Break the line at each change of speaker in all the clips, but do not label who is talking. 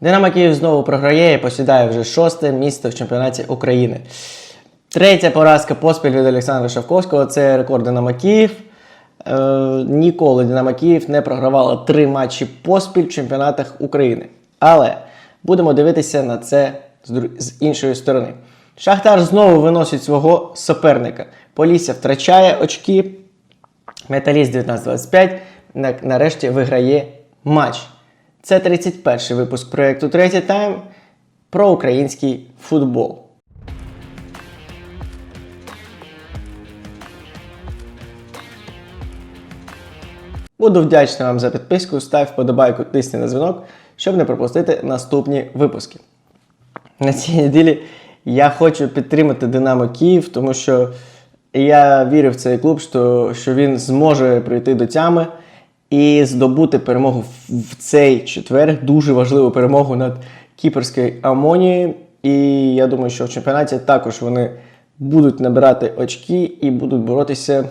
Динамо Київ знову програє і посідає вже шосте місце в чемпіонаті України. Третя поразка поспіль від Олександра Шавковського це рекорд Динамо Київ. Е, ніколи Динамо Київ не програвало три матчі поспіль в чемпіонатах України. Але будемо дивитися на це з, з іншої сторони. Шахтар знову виносить свого суперника. Полісся втрачає очки. Металіст 1925 на- нарешті виграє матч. Це 31-й випуск проєкту Третій тайм про український футбол. Буду вдячний вам за підписку, став вподобайку, тисни на дзвінок, щоб не пропустити наступні випуски. На цій неділі я хочу підтримати Динамо Київ, тому що я вірю в цей клуб, що, що він зможе прийти до тями і здобути перемогу в- цей четвер. Дуже важливу перемогу над кіперською Амонією. І я думаю, що в чемпіонаті також вони будуть набирати очки і будуть боротися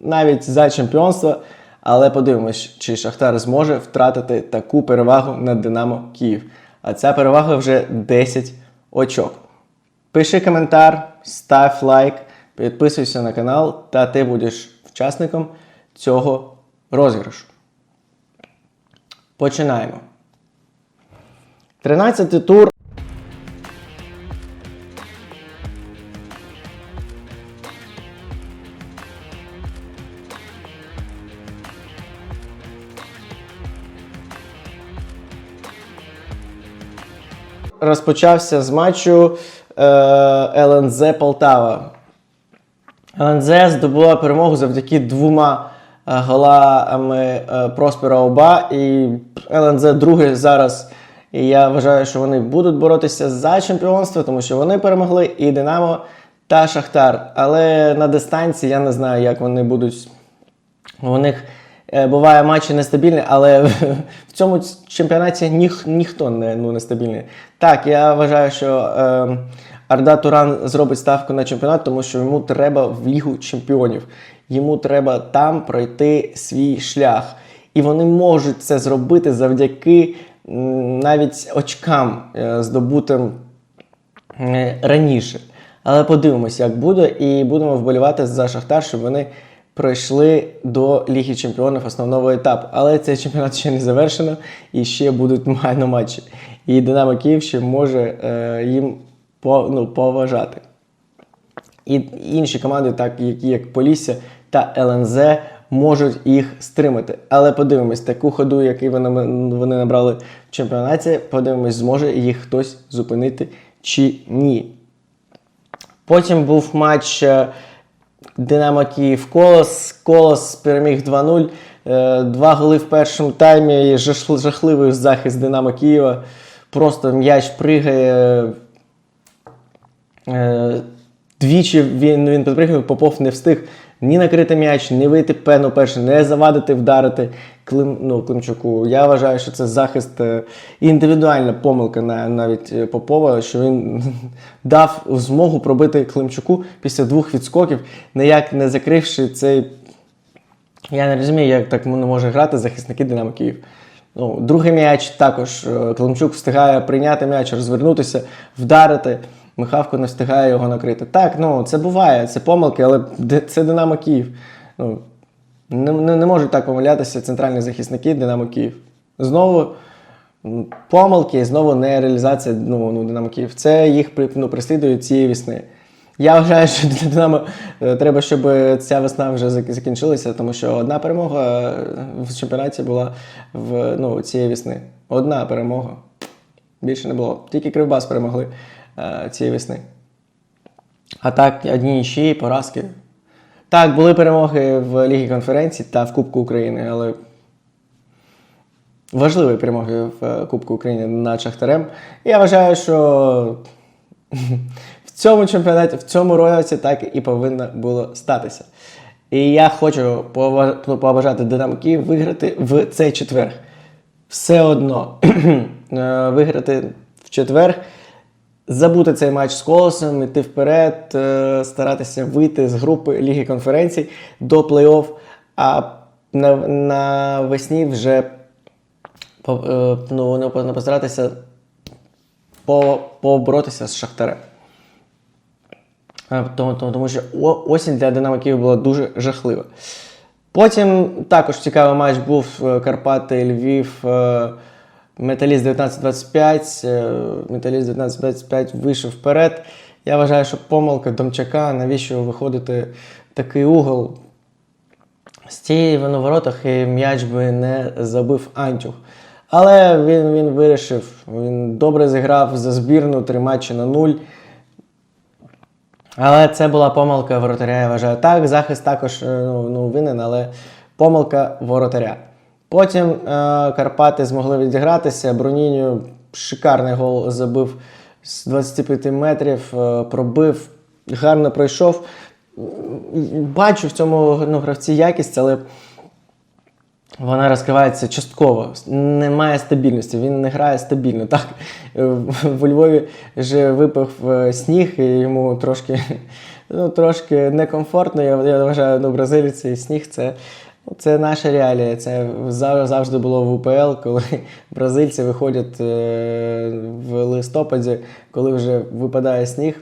навіть за чемпіонство. Але подивимось, чи Шахтар зможе втратити таку перевагу над Динамо Київ. А ця перевага вже 10 очок. Пиши коментар, став лайк, підписуйся на канал, та ти будеш учасником цього розіграшу. Починаємо. 13 тур. Розпочався з матчу е, ЛНЗ Полтава. ЛНЗ здобула перемогу завдяки двома голами е, Проспера Оба. І ЛНЗ друге зараз. І я вважаю, що вони будуть боротися за чемпіонство, тому що вони перемогли і Динамо та Шахтар. Але на дистанції я не знаю, як вони будуть. У них е, буває матчі нестабільні, але в цьому чемпіонаті ніх, ніхто не ну, нестабільний. Так, я вважаю, що е, Арда Туран зробить ставку на чемпіонат, тому що йому треба в Лігу чемпіонів. Йому треба там пройти свій шлях. І вони можуть це зробити завдяки навіть очкам, е, здобутим е, раніше. Але подивимось, як буде, і будемо вболівати за Шахтар, щоб вони пройшли до Ліги Чемпіонів основного етапу. Але цей чемпіонат ще не завершено і ще будуть майно матчі. І Динамо Київ ще може е, їм по, ну, поважати. І інші команди, так які як Полісся та ЛНЗ, можуть їх стримати. Але подивимось, таку ходу, який вони, набрали в чемпіонаті, подивимось, зможе їх хтось зупинити чи ні. Потім був матч е, Динамо Київ Колос. Колос переміг 2-0. Е, Два голи в першому таймі. Жахливий захист Динамо Києва. Просто м'яч пригає. Двічі він, він підпригнув, Попов не встиг ні накрити м'яч, ні вийти пену перший, не завадити, вдарити Клим, ну, Климчуку. Я вважаю, що це захист е, індивідуальна помилка на, навіть е, Попова, що він дав змогу пробити Климчуку після двох відскоків, ніяк не закривши цей. Я не розумію, як так не може грати захисники Динамо Київ. Ну, другий м'яч також е, Климчук встигає прийняти м'яч, розвернутися, вдарити. Михавко не встигає його накрити. Так, ну це буває, це помилки, але це Динамо Київ. Ну, не, не, не можуть так помилятися центральні захисники Динамо Київ. Знову помилки, знову не реалізація ну, ну, Динамо Київ. Це їх ну, переслідує цієї весни. Я вважаю, що для Динамо е, треба, щоб ця весна вже закінчилася, тому що одна перемога е, в чемпіонаті була в ну, цієї весни. Одна перемога. Більше не було. Тільки Кривбас перемогли цієї весни. А так, одні нічиї, поразки. Так, були перемоги в Лігі конференцій та в Кубку України, але важливі перемоги в е, Кубку України над Шахтарем. Я вважаю, що в цьому чемпіонаті, в цьому році так і повинно було статися. І я хочу побажати Динамо Київ виграти в цей четвер. Все одно е, виграти в четвер, забути цей матч з колосом, йти вперед, е, старатися вийти з групи Ліги конференцій до плей-офф, а на, на весні вже е, ну, не, постаратися по, поборотися з Шахтарем. Е, Тому, тому, тому що осінь для Динамо Київ була дуже жахлива. Потім також цікавий матч був Карпати, Львів, Металіст 19-25. е, Металіст 19-25 вийшов вперед. Я вважаю, що помилка Домчака, навіщо виходити такий угол. З цієї на воротах і м'яч би не забив Антюх. Але він, він вирішив, він добре зіграв за збірну, три матчі на нуль. Але це була помилка воротаря, я вважаю. Так, захист також е, ну, ну, винен, але помилка воротаря. Потім е, Карпати змогли відігратися. Броніню шикарний гол забив з 25 метрів, е, пробив, гарно пройшов. Бачу в цьому ну, гравці якість, але вона розкривається частково. Немає стабільності, він не грає стабільно. Так, в Львові вже випав е, сніг, і йому трошки, ну, трошки некомфортно. Я, я вважаю, ну, бразиліці і сніг це, це наша реалія. Це завжди було в УПЛ, коли бразильці виходять е, в листопаді, коли вже випадає сніг.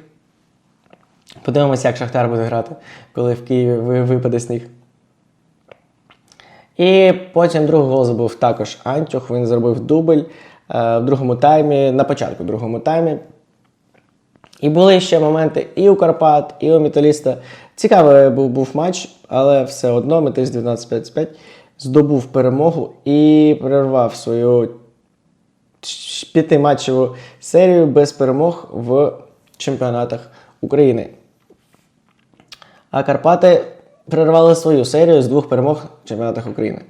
Подивимося, як Шахтар буде грати, коли в Києві випаде сніг. І потім другий гол забув також Антюх. Він зробив дубль е, в другому таймі, на початку другому таймі. І були ще моменти і у Карпат, і у Металіста. Цікавий був, був матч, але все одно Металіст 19-5 здобув перемогу і перервав свою п'ятиматчеву серію без перемог в чемпіонатах України. А Карпати перервали свою серію з двох перемог в чемпіонатах України.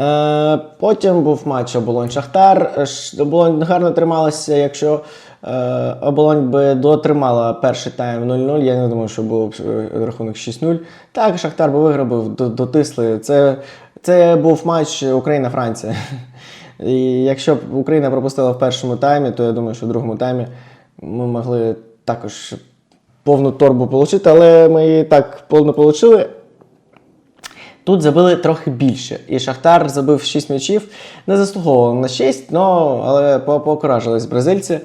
Е, потім був матч Оболонь Шахтар. Оболонь гарно трималася, якщо Оболонь би дотримала перший тайм 0-0, я не думаю, що було б е, рахунок 6-0. Так, Шахтар би виграв, дотисли. Це, це був матч Україна-Франція. І якщо б Україна пропустила в першому таймі, то я думаю, що в другому таймі ми могли також повну торбу отримати, але ми її так повно отримали. Тут забили трохи більше. І Шахтар забив 6 м'ячів. Не заслуговував на 6, но, але по- покуражились бразильці.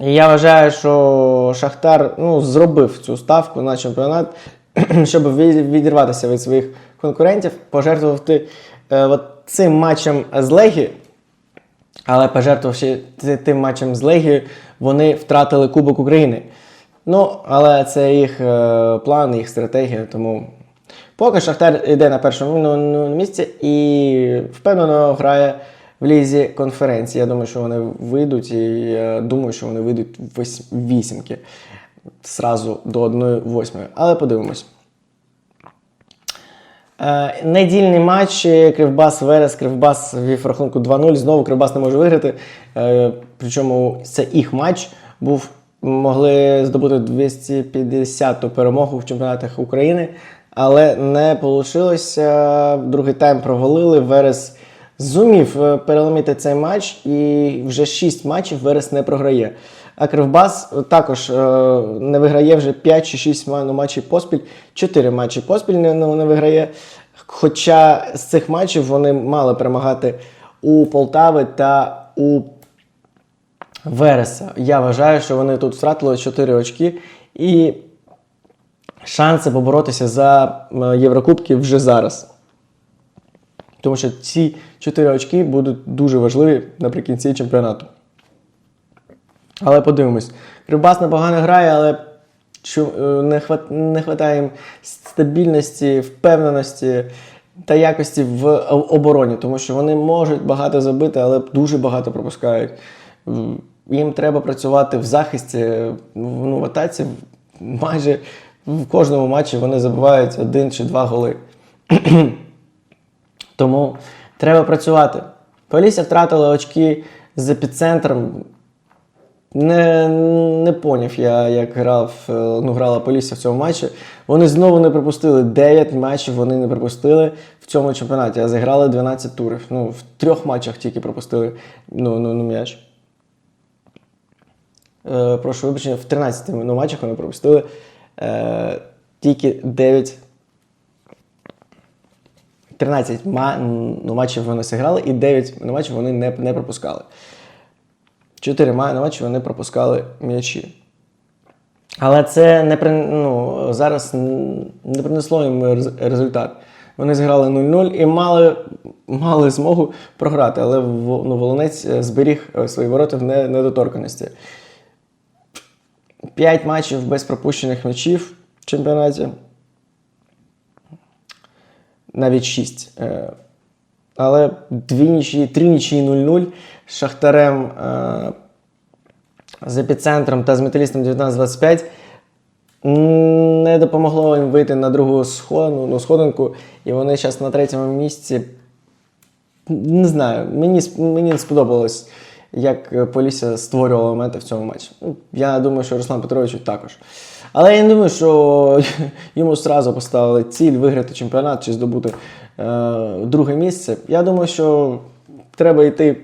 І я вважаю, що Шахтар ну, зробив цю ставку на чемпіонат, щоб відірватися від своїх конкурентів, пожертвувати е, от цим матчем з Легі. Але пожертвувавши тим матчем з Легією, вони втратили Кубок України. Ну, але це їх е, план, їх стратегія. Тому поки Шахтар йде на першому ну, ну, місці і впевнено грає в лізі конференції. Я думаю, що вони вийдуть, і я думаю, що вони вийдуть вісімки зразу до 1-8. Але подивимось. Е, недільний матч е, Кривбас Верес. Кривбас вів рахунку 2-0. Знову Кривбас не може виграти. Е, причому це їх матч був. Могли здобути 250-ту перемогу в чемпіонатах України, але не вийшло. Другий тайм провалили. Верес зумів е, переломити цей матч, і вже 6 матчів Верес не програє. А Кривбас також е, не виграє вже 5 чи 6 ну, матчів поспіль, 4 матчі поспіль не, не виграє. Хоча з цих матчів вони мали перемагати у Полтави та у Вереса. Я вважаю, що вони тут втратили 4 очки і шанси поборотися за е, Єврокубки вже зараз. Тому що ці 4 очки будуть дуже важливі наприкінці чемпіонату. Але подивимось. Кривбас непогано грає, але е, не, хват, не хватає їм стабільності, впевненості та якості в обороні, тому що вони можуть багато забити, але дуже багато пропускають. Їм треба працювати в захисті, ну, в атаці. Майже в кожному матчі вони забивають один чи два голи. Тому треба працювати. Полісся втратили очки з епіцентром. Не, не поняв я, як грав, е, ну, грала Полісся в цьому матчі. Вони знову не пропустили 9 матчів, вони не пропустили в цьому чемпіонаті, а зіграли 12 турів. Ну, в трьох матчах тільки пропустили ну, ну, ну, м'яч. Е, прошу вибачення, в 13 ну, матчах вони пропустили е, тільки 9 13 ма- ну, матчів вони зіграли, і 9 матчів вони не, не пропускали. 4 матчі вони пропускали м'ячі. Але це не при, ну, зараз не принесло їм рез- результат. Вони зіграли 0-0 і мали, мали змогу програти, але ну, Волонець е, зберіг е, свої ворота в не- недоторканості. 5 матчів без пропущених м'ячів в чемпіонаті. Навіть 6. Але дві нічі, три нічі 0-0 з Шахтарем е, з епіцентром та з металістом 19-25 не допомогло їм вийти на другу сходу, ну, сходинку, і вони зараз на третьому місці. Не знаю, мені, мені не сподобалось, як е, Полісся створювала моменти в цьому матчі. Ну, Я думаю, що Руслан Петровичу також. Але я не думаю, що йому зразу поставили ціль виграти чемпіонат чи здобути е, друге місце. Я думаю, що треба йти,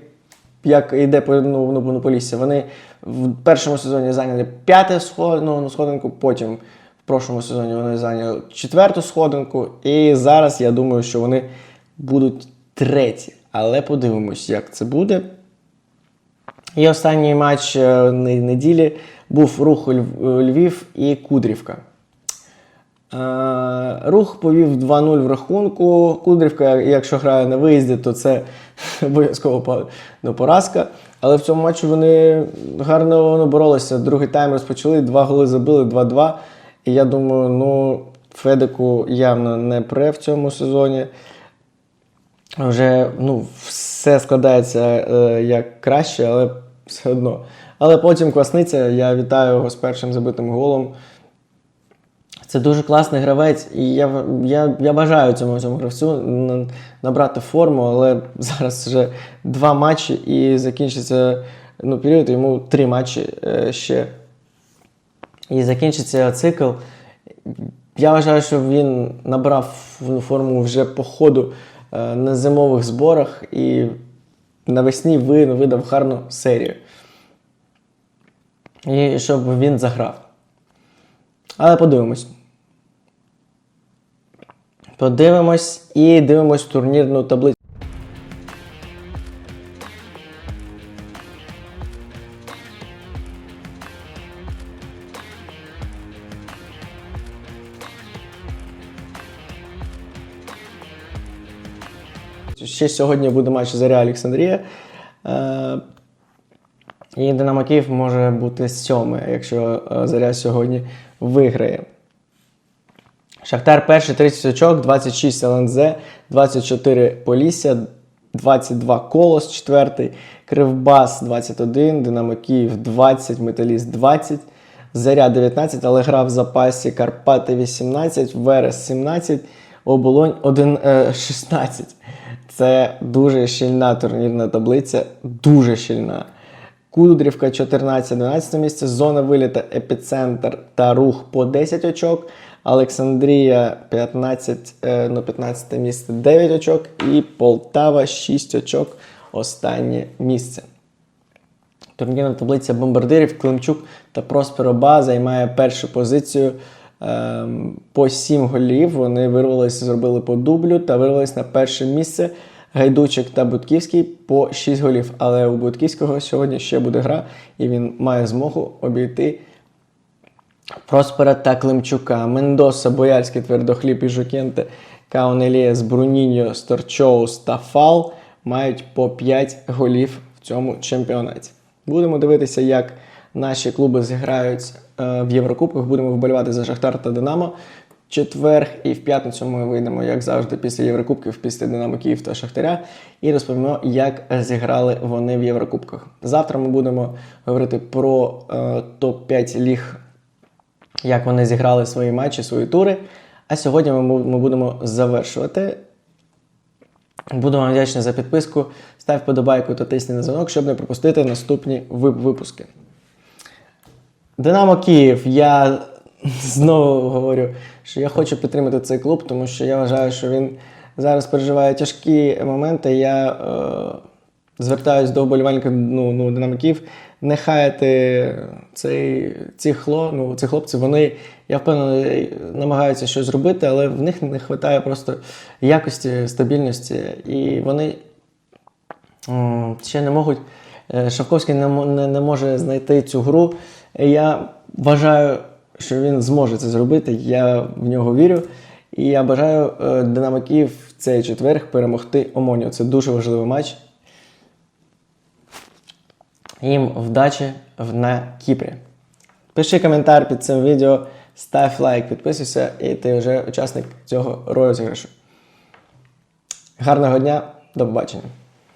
як йде по ну, ну, ну, Полісся. Вони в першому сезоні зайняли п'яте ну, сходинку, потім в прошлому сезоні вони зайняли четверту сходинку. І зараз я думаю, що вони будуть треті. Але подивимось, як це буде. І останній матч е, неділі був рух Львів і Кудрівка. Е, Рух повів 2-0 в рахунку. Кудрівка, якщо грає на виїзді, то це обов'язково ну, поразка. Але в цьому матчі вони гарно боролися. Другий тайм розпочали, два голи забили, 2-2. І я думаю, ну, Федику явно не пре в цьому сезоні. Вже ну, все складається е, як краще, але все одно. Але потім Квасниця, я вітаю його з першим забитим голом. Це дуже класний гравець, і я, я, я бажаю цьому, цьому гравцю набрати форму, але зараз вже два матчі і закінчиться ну, період, йому три матчі е, ще. І закінчиться цикл. Я вважаю, що він набрав ну, форму вже по ходу на зимових зборах і навесні ви- видав гарну серію. І щоб він заграв. Але подивимось. Подивимось і дивимось турнірну таблицю. Ще сьогодні буде матч Заря Олександрія. Е, і Динамо Київ може бути сьомий, якщо е, Заря сьогодні виграє. Шахтар перший 30 очок, 26 ЛНЗ, 24 Полісся, 22 Колос, четвертий, Кривбас 21, Динамо Київ 20, Металіст 20, Заря 19, але грав в запасі Карпати 18, Верес 17, Оболонь 1, е, 16. Це дуже щільна турнірна таблиця, дуже щільна. Кудрівка 14-12 місце, зона виліта, епіцентр та рух по 10 очок. Олександрія 15, е, ну, 15 місце 9 очок. І Полтава 6 очок. Останнє місце. Турнірна таблиця бомбардирів Климчук та Просперо Ба займає першу позицію по 7 голів. Вони вирвалися, зробили по дублю та вирвалися на перше місце. Гайдучик та Будківський по 6 голів. Але у Будківського сьогодні ще буде гра, і він має змогу обійти Проспера та Климчука. Мендоса, Боярський, Твердохліб і Жукенте, Каунелієс, Бруніньо, Сторчоус та Фал мають по 5 голів в цьому чемпіонаті. Будемо дивитися, як наші клуби зіграють е, в Єврокубках. Будемо вболівати за Шахтар та Динамо. В четвер і в п'ятницю ми вийдемо, як завжди, після Єврокубків, після Динамо Київ та Шахтаря, і розповімо, як зіграли вони в Єврокубках. Завтра ми будемо говорити про е, топ-5 ліг як вони зіграли свої матчі, свої тури. А сьогодні ми, ми будемо завершувати. Буду вам вдячний за підписку. Став вподобайку та тисни на дзвінок, щоб не пропустити наступні випуски. Динамо Київ. Я знову говорю, що я хочу підтримати цей клуб, тому що я вважаю, що він зараз переживає тяжкі моменти. Я е, звертаюсь до вболівальників ну, ну, динамиків, не хаяти цей, ці, хло, ну, ці хлопці, вони, я впевнений, намагаються щось зробити, але в них не вистачає просто якості, стабільності. І вони ще не можуть. е, Шавковський не, не, не може знайти цю гру. Я вважаю, що він зможе це зробити. Я в нього вірю. І я бажаю е, динамиків в цей четверг перемогти Омонію. Це дуже важливий матч. Їм вдачі на Кіпрі. Пиши коментар під цим відео, став лайк, підписуйся, і ти вже учасник цього розіграшу. Гарного дня, до побачення!